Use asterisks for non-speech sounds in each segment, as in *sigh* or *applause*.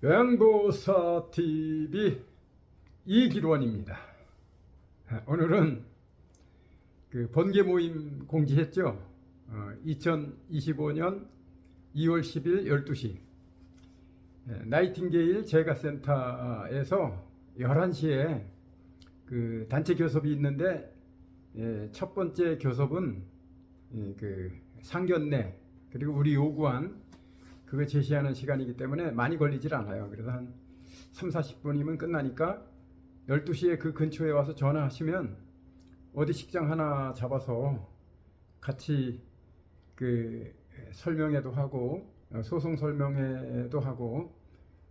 요양보사 TV 이기론입니다. 오늘은 그 번개 모임 공지했죠. 어, 2025년 2월 10일 12시 나이팅게일 재가센터에서 11시에 그 단체 교섭이 있는데 예, 첫 번째 교섭은 예, 그 상견례 그리고 우리 요구한 그거 제시하는 시간이기 때문에 많이 걸리질 않아요. 그래서 한 3, 40분이면 끝나니까 12시에 그 근처에 와서 전화하시면 어디 식장 하나 잡아서 같이 그 설명회도 하고 어, 소송 설명회도 하고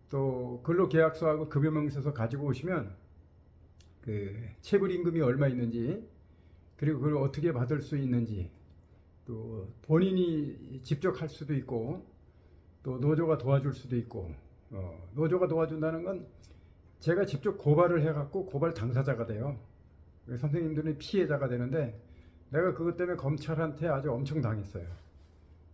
또 근로 계약서하고 급여 명세서 가지고 오시면 그 체불 임금이 얼마 있는지 그리고 그걸 어떻게 받을 수 있는지 또 본인이 직접 할 수도 있고 또 노조가 도와줄 수도 있고 어, 노조가 도와준다는 건 제가 직접 고발을 해갖고 고발 당사자가 돼요. 선생님들은 피해자가 되는데 내가 그것 때문에 검찰한테 아주 엄청 당했어요.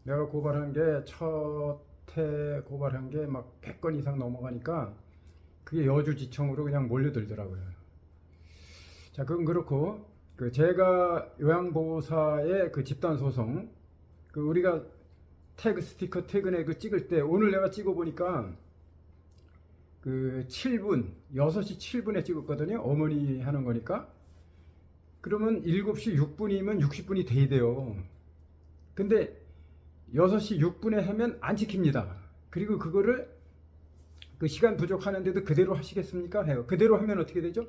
내가 고발한 게 첫 해 고발한 게 막 100건 이상 넘어가니까 그게 여주지청으로 그냥 몰려들더라고요. 자, 그건 그렇고 그 제가 요양보호사의 그 집단 소송 그 우리가 태그 스티커 퇴근에 그 찍을 때 오늘 내가 찍어 보니까 그 7분 6시 7분에 찍었거든요. 어머니 하는 거니까. 그러면 7시 6분이면 60분이 돼야 돼요. 근데 6시 6분에 하면 안 지킵니다. 그리고 그거를 그 시간 부족하는데도 그대로 하시겠습니까? 해요. 그대로 하면 어떻게 되죠?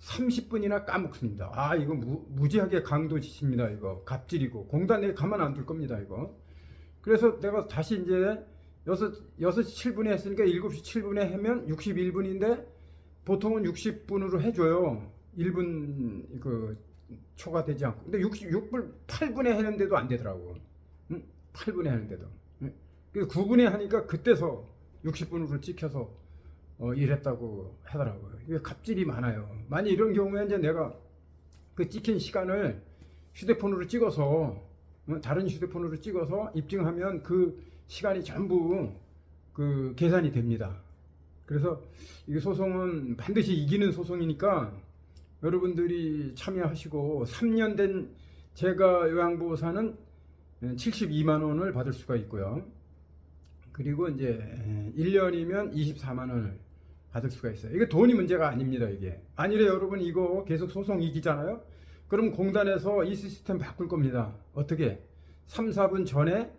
30분이나 까먹습니다. 아, 이거 무, 무지하게 강도 지십니다. 이거 갑질이고 공단 내에 가만 안 둘 겁니다. 이거. 그래서 내가 다시 이제 6, 6시 7분에 했으니까 7시 7분에 하면 61분인데 보통은 60분으로 해줘요. 1분 그 초과되지 않고. 근데 66분 8분에 하는데도 안 되더라고. 응? 8분에 하는데도. 응? 그래서 9분에 하니까 그때서 60분으로 찍혀서 어, 일했다고 하더라고요. 이게 갑질이 많아요. 만약 이런 경우에 이제 내가 그 찍힌 시간을 휴대폰으로 찍어서 어, 다른 휴대폰으로 찍어서 입증하면 그 시간이 전부 그 계산이 됩니다. 그래서 이 소송은 반드시 이기는 소송이니까 여러분들이 참여하시고 3년 된 제가 요양보호사는 72만 원을 받을 수가 있고요. 그리고 이제 1년이면 24만 원을 받을 수가 있어요. 이게 돈이 문제가 아닙니다, 이게. 아니래 여러분 이거 계속 소송 이기잖아요. 그럼 공단에서 이 시스템 바꿀 겁니다. 어떻게? 3, 4분 전에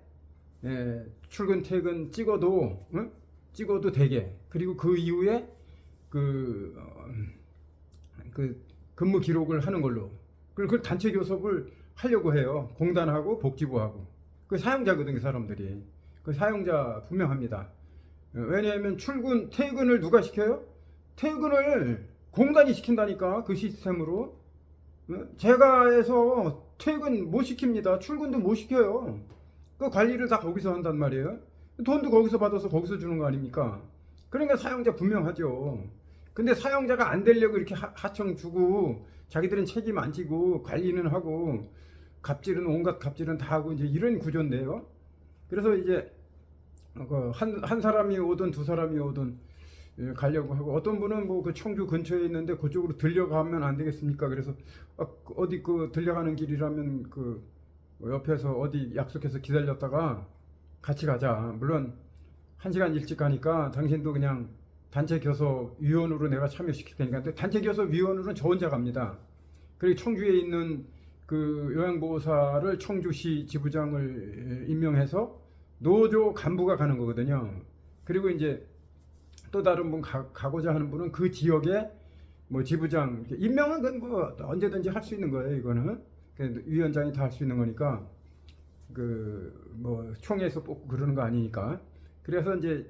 예, 출근 퇴근 찍어도 응? 찍어도 되게. 그리고 그 이후에 그, 어, 그 근무 기록을 하는 걸로. 그리고 그 단체 교섭을 하려고 해요. 공단하고 복지부하고. 그 사용자거든요, 그 사람들이. 그 사용자 분명합니다. 어, 왜냐하면 출근, 퇴근을 누가 시켜요? 퇴근을 공단이 시킨다니까, 그 시스템으로. 어? 제가 해서 퇴근 못 시킵니다. 출근도 못 시켜요. 그 관리를 다 거기서 한단 말이에요. 돈도 거기서 받아서 거기서 주는 거 아닙니까? 그러니까 사용자 분명하죠. 근데 사용자가 안 되려고 이렇게 하, 하청 주고 자기들은 책임 안 지고 관리는 하고 갑질은 온갖 갑질은 다 하고 이제 이런 구조인데요. 그래서 이제 그 한, 한 사람이 오든 두 사람이 오든 예, 가려고 하고 어떤 분은 뭐 그 청주 근처에 있는데 그쪽으로 들려가면 안 되겠습니까? 그래서 아, 그 어디 그 들려가는 길이라면 그 옆에서 어디 약속해서 기다렸다가 같이 가자. 물론 한 시간 일찍 가니까 당신도 그냥 단체 교섭 위원으로 내가 참여시킬 테니까 근데 단체 교섭 위원으로는 저 혼자 갑니다. 그리고 청주에 있는 그 요양보호사를 청주시 지부장을 임명해서 노조 간부가 가는 거거든요. 그리고 이제 또 다른 분 가, 가고자 하는 분은 그 지역에 뭐 지부장 임명은 그건 뭐 언제든지 할 수 있는 거예요. 이거는 그 위원장이 다 할 수 있는 거니까 그 뭐 총회에서 뽑고 그러는 거 아니니까 그래서 이제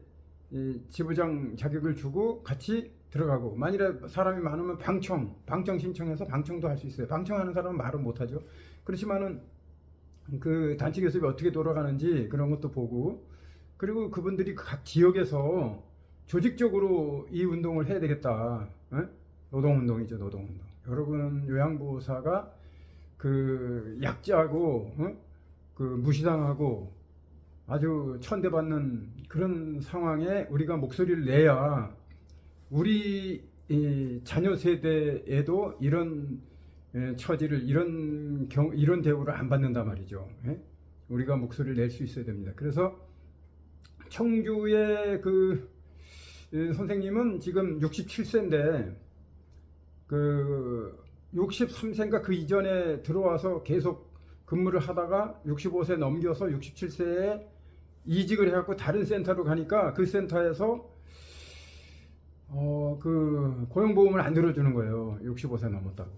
이 지부장 자격을 주고 같이 들어가고 만일에 사람이 많으면 방청 방청 신청해서 방청도 할 수 있어요. 방청하는 사람은 말은 못하죠. 그렇지만은 그 단체 교섭이 어떻게 돌아가는지 그런 것도 보고 그리고 그분들이 각 지역에서 조직적으로 이 운동을 해야 되겠다. 어? 노동운동이죠, 노동운동. 여러분 요양보호사가 그 약자고 어? 그 무시당하고 아주 천대받는 그런 상황에 우리가 목소리를 내야 우리 이 자녀 세대에도 이런 예, 처지를 이런 경 이런 대우를 안 받는단 말이죠. 예? 우리가 목소리를 낼 수 있어야 됩니다. 그래서 청주의 그 예, 선생님은 지금 67세인데 그 63세인가 그 이전에 들어와서 계속 근무를 하다가 65세 넘겨서 67세에 이직을 해갖고 다른 센터로 가니까 그 센터에서 어 그 고용보험을 안 들어주는 거예요. 65세 넘었다고.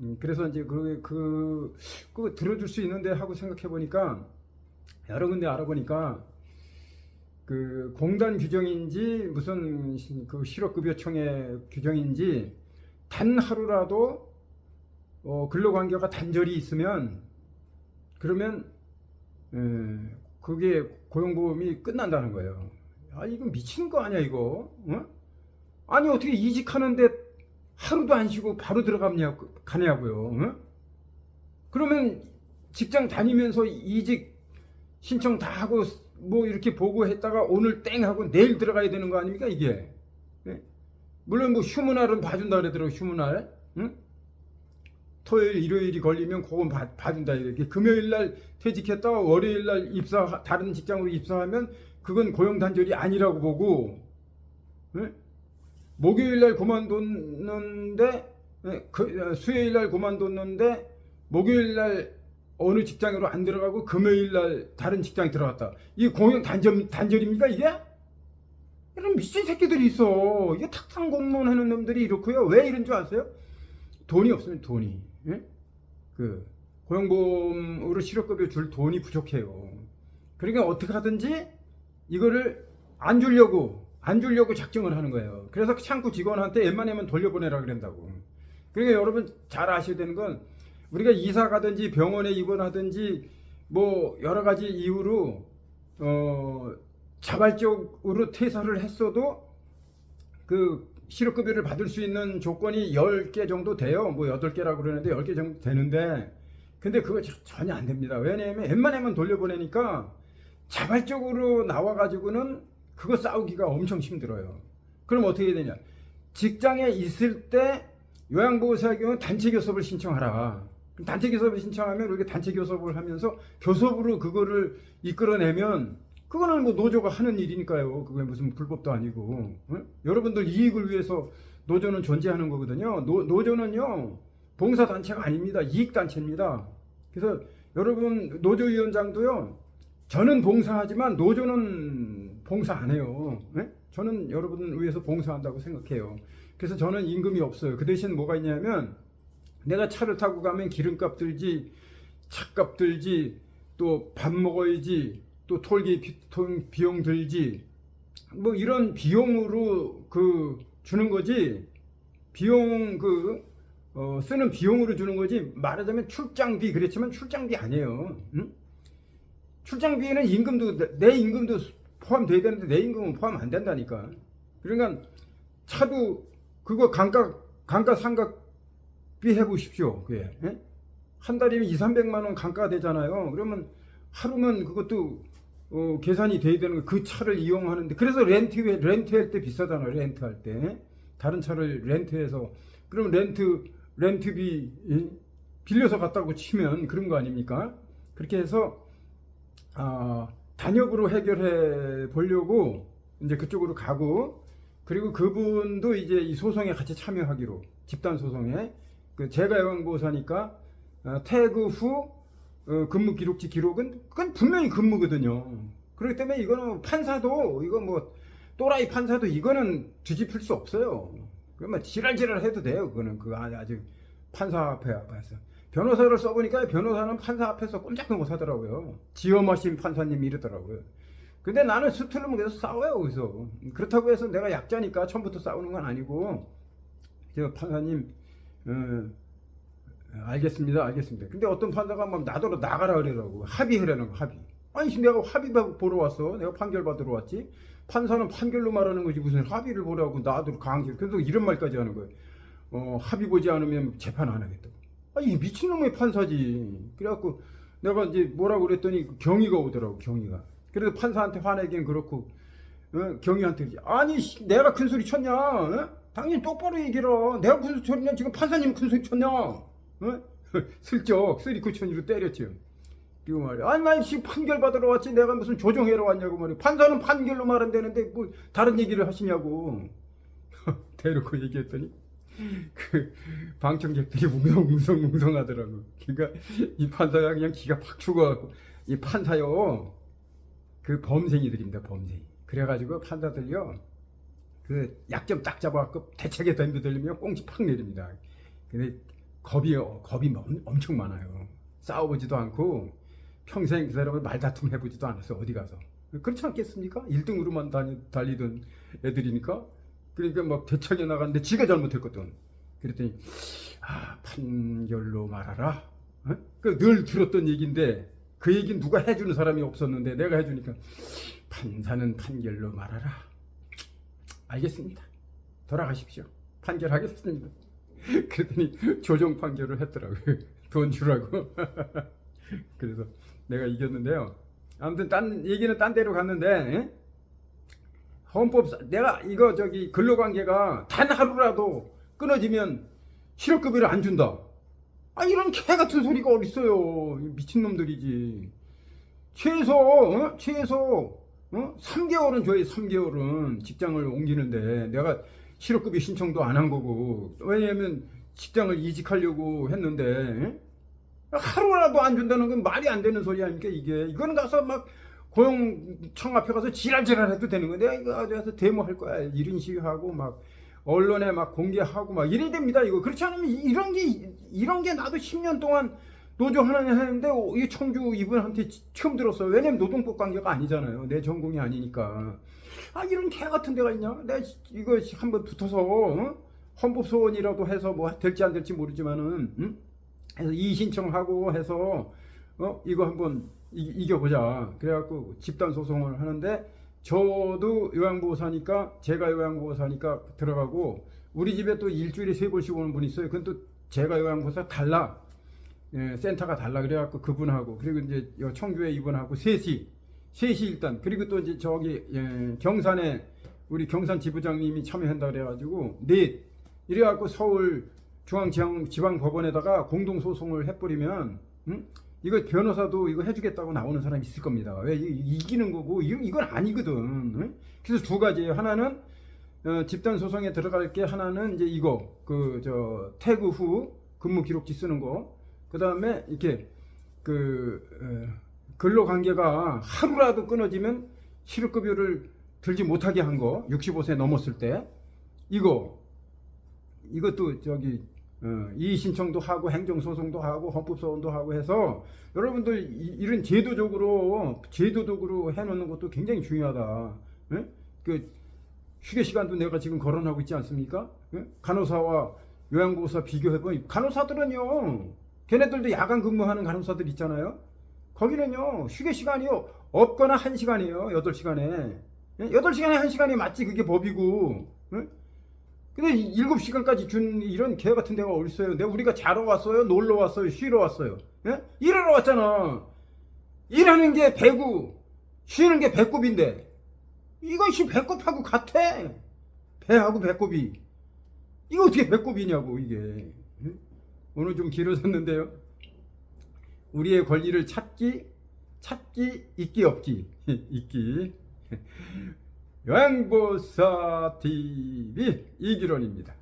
음, 그래서 이제 그, 그, 그 들어줄 수 있는데 하고 생각해 보니까 여러 군데 알아보니까 그 공단 규정인지 무슨 시- 그 실업급여청의 규정인지 단 하루라도 어, 근로관계가 단절이 있으면 그러면 에, 그게 고용보험이 끝난다는 거예요. 아 이거 미치는 거 아니야 이거? 어? 아니 어떻게 이직하는데 하루도 안 쉬고 바로 들어가냐 가냐고요? 어? 그러면 직장 다니면서 이직 신청 다 하고 뭐 이렇게 보고했다가 오늘 땡 하고 내일 들어가야 되는 거 아닙니까 이게? 예? 물론 뭐 휴무날은 봐준다 그러더라고 휴무날. 응? 토요일 일요일이 걸리면 그건 봐, 봐준다 이렇게 금요일 날 퇴직했다가 월요일 날 입사 다른 직장으로 입사하면 그건 고용 단절이 아니라고 보고 예? 목요일 날 그만뒀는데 예, 그, 어, 수요일 날 그만뒀는데 목요일 날 어느 직장으로 안 들어가고 금요일 날 다른 직장에 들어갔다. 이게 고용 단절 단절입니까 이게? 이런 미친 새끼들이 있어. 이게 탁상 공무원 하는 놈들이 이렇고요. 왜 이런 줄 아세요? 돈이 없으면 돈이. 예? 그 고용보험으로 실업급여 줄 돈이 부족해요. 그러니까 어떻게 하든지 이거를 안 주려고 안 주려고 작정을 하는 거예요. 그래서 창구 직원한테 웬만하면 돌려보내라 그런다고. 그러니까 여러분 잘 아셔야 되는 건 우리가 이사 가든지 병원에 입원하든지 뭐 여러 가지 이유로 어 자발적으로 퇴사를 했어도 그 실업급여를 받을 수 있는 조건이 10개 정도 돼요. 뭐 8개라고 그러는데 10개 정도 되는데 근데 그거 저- 전혀 안 됩니다. 왜냐하면 웬만하면 돌려보내니까 자발적으로 나와가지고는 그거 싸우기가 엄청 힘들어요. 그럼 어떻게 되냐? 직장에 있을 때 요양보호사의 경우 단체 교섭을 신청하라. 단체 교섭을 신청하면 우리가 단체 교섭을 하면서 교섭으로 그거를 이끌어내면 그거는 뭐 노조가 하는 일이니까요. 그게 무슨 불법도 아니고. 응? 여러분들 이익을 위해서 노조는 존재하는 거거든요. 노, 노조는요. 봉사 단체가 아닙니다. 이익 단체입니다. 그래서 여러분 노조위원장도요. 저는 봉사하지만 노조는 봉사 안 해요. 예? 저는 여러분을 위해서 봉사한다고 생각해요. 그래서 저는 임금이 없어요. 그 대신 뭐가 있냐면 내가 차를 타고 가면 기름값 들지, 차값 들지, 또 밥 먹어야지, 또 통- 비용 들지, 뭐 이런 비용으로 그 주는 거지. 비용 그 어, 쓰는 비용으로 주는 거지 말하자면 출장비 그랬지만 출장비 아니에요. 응? 출장비에는 임금도 내- 내 임금도 포함돼야 되는데 내 임금은 포함 안 된다니까. 그러니까 차도 그거 감가 감가 상각 비 해 보십시오. 그게 예? 한 달이면 2, 300만 원 감가가 되잖아요. 그러면 하루면 그것도 어, 계산이 돼야 되는 거. 그 차를 이용하는데 그래서 렌트 렌트할 때 비싸잖아요. 렌트할 때 다른 차를 렌트해서 그럼 렌트 렌트비 예? 빌려서 갔다고 치면 그런 거 아닙니까? 그렇게 해서 아, 단협으로 해결해 보려고 이제 그쪽으로 가고 그리고 그분도 이제 이 소송에 같이 참여하기로 집단 소송에 그 제가 요양보호사니까 어, 퇴그 후 어, 근무 기록지 기록은 그건 분명히 근무거든요. 그렇기 때문에 이거는 판사도 이거 뭐 또라이 판사도 이거는 뒤집힐 수 없어요. 그러면 지랄지랄 해도 돼요. 그거는 그 아주 아주 판사 앞에 앞에서 변호사를 써보니까 변호사는 판사 앞에서 꼼짝도 못 하더라고요. 지엄하신 판사님이 이러더라고요. 근데 나는 스트룸 계속 싸워요 거기서 그렇다고 해서 내가 약자니까 처음부터 싸우는 건 아니고 저 판사님 어, 알겠습니다. 알겠습니다. 근데 어떤 판사가 막 나더러 나가라 그러더라고. 합의하라는 거 합의. 아니 내가 합의 보러 왔어. 내가 판결 받으러 왔지. 판사는 판결로 말하는 거지. 무슨 합의를 보라고 나도 강제. 그래서 이런 말까지 하는 거예요. 어, 합의 보지 않으면 재판 안 하겠다고. 아니 미친놈의 판사지. 그래갖고 내가 이제 뭐라고 그랬더니 경위가 오더라고 경위가. 그래도 판사한테 화내긴 그렇고 어, 경위한테. 아니 씨, 내가 큰 소리 쳤냐? 어? 당연히 똑바로 얘기를. 해. 내가 큰 소리 쳤냐? 지금 판사님 큰 소리 쳤냐? 어? 슬쩍 쓰리쿠천으로 때렸죠. 그리고 말이야. 아니 나 지금 판결 받으러 왔지. 내가 무슨 조정회로 왔냐고 말이야. 판사는 판결로 말한다는데 뭐 다른 얘기를 하시냐고. *laughs* 대놓고 얘기했더니 그 방청객들이 웅성웅성웅성 하더라고. 그러니까 이 판사가 그냥 기가 팍 죽어갖고 이 판사요 그 범생이들입니다 범생. 그래가지고 판사들요 그 약점 딱 잡아갖고 대책에 덤벼들면 꽁치 팍 내립니다. 근데 겁이 겁이 엄- 엄청 많아요. 싸워보지도 않고 평생 그 사람을 말다툼 해보지도 않았어 어디 가서 그렇지 않겠습니까? 1등으로만 다니, 달리던 애들이니까 그러니까 막 대책에 나갔는데 지가 잘못했거든. 그랬더니 아 판결로 말하라. 어? 그늘 들었던 얘기인데 그 얘기는 누가 해주는 사람이 없었는데 내가 해주니까 판사는 판결로 말하라. 알겠습니다. 돌아가십시오. 판결하겠습니다. *laughs* 그랬더니 조정 판결을 했더라고요. *laughs* 돈 주라고. *laughs* 그래서 내가 이겼는데요. 아무튼 딴 얘기는 딴 데로 갔는데 예? 헌법 내가 이거 저기 근로관계가 단 하루라도 끊어지면 실업급여를 안 준다. 아 이런 개 같은 소리가 어디 있어요? 미친 놈들이지. 최소 어? 최소 어? 3개월은 줘야 3개월은 직장을 옮기는데 내가 실업급여 신청도 안 한 거고. 왜냐면 직장을 이직하려고 했는데 예? 하루라도 안 준다는 건 말이 안 되는 소리 아닙니까 이게? 이거는 가서 막 고용청 앞에 가서 지랄지랄 해도 되는 건데 이거 가서 데모할 거야. 이런 시위하고 막 언론에 막 공개하고 막 이래야 됩니다 이거. 그렇지 않으면 이- 이런 게 이런 게 나도 10년 동안 노조 하나 했는데 이 청주 이분한테 치- 처음 들었어요 왜냐면 노동법 관계가 아니잖아요 내 전공이 아니니까 아 이런 개 같은 데가 있냐 내가 이거 한번 붙어서 어? 헌법 소원이라도 해서 뭐 될지 안 될지 모르지만은 응? 해서 이의 신청하고 해서 어 이거 한번 이, 겨보자 그래갖고 집단 소송을 하는데 저도 요양보호사니까 제가 요양보호사니까 들어가고 우리 집에 또 일주일에 세 번씩 오는 분이 있어요. 그건 또 제가 요양보호사 달라 예, 센터가 달라 그래갖고 그분하고 그리고 이제 요 청주에 이분하고 셋이 셋이 일단 그리고 또 이제 저기 예, 경산에 우리 경산 지부장님이 참여한다 그래가지고 넷 이래갖고 서울 중앙지방법원에다가 공동 소송을 해버리면 응? 이거 변호사도 이거 해주겠다고 나오는 사람이 있을 겁니다. 왜 이- 이기는 거고 이- 이건 아니거든. 응? 그래서 두 가지예요. 하나는 어, 집단 소송에 들어갈 게 하나는 이제 이거 그저 퇴그 후 근무 기록지 쓰는 거. 그 다음에 이렇게 그 어, 근로 관계가 하루라도 끊어지면 실업급여를 들지 못하게 한 거. 65세 넘었을 때 이거 이것도 저기 어, 이의 신청도 하고 행정 소송도 하고 헌법 소원도 하고 해서 여러분들 이, 런 제도적으로 제도적으로 해놓는 것도 굉장히 중요하다. 예? 그 휴게 시간도 내가 지금 거론하고 있지 않습니까? 예? 간호사와 요양보호사 비교해보면 간호사들은요, 걔네들도 야간 근무하는 간호사들 있잖아요. 거기는요 휴게 시간이요 없거나 한 시간이에요. 여덟 시간에 예? 여덟 시간에 한 시간이 맞지 그게 법이고. 예? 근데 이 일곱 시간까지 준 이런 개 같은 데가 어딨어요? 내가 우리가 자러 왔어요? 놀러 왔어요? 쉬러 왔어요? 예? 일하러 왔잖아. 일하는 게 배구, 쉬는 게 배꼽인데 이것이 배꼽하고 같아. 배하고 배꼽이. 이거 어떻게 배꼽이냐고 이게. 예? 오늘 좀 길어졌는데요. 우리의 권리를 찾기, 찾기, 있기 없기, *laughs* 있기. *laughs* 요양보사 TV 이기론입니다.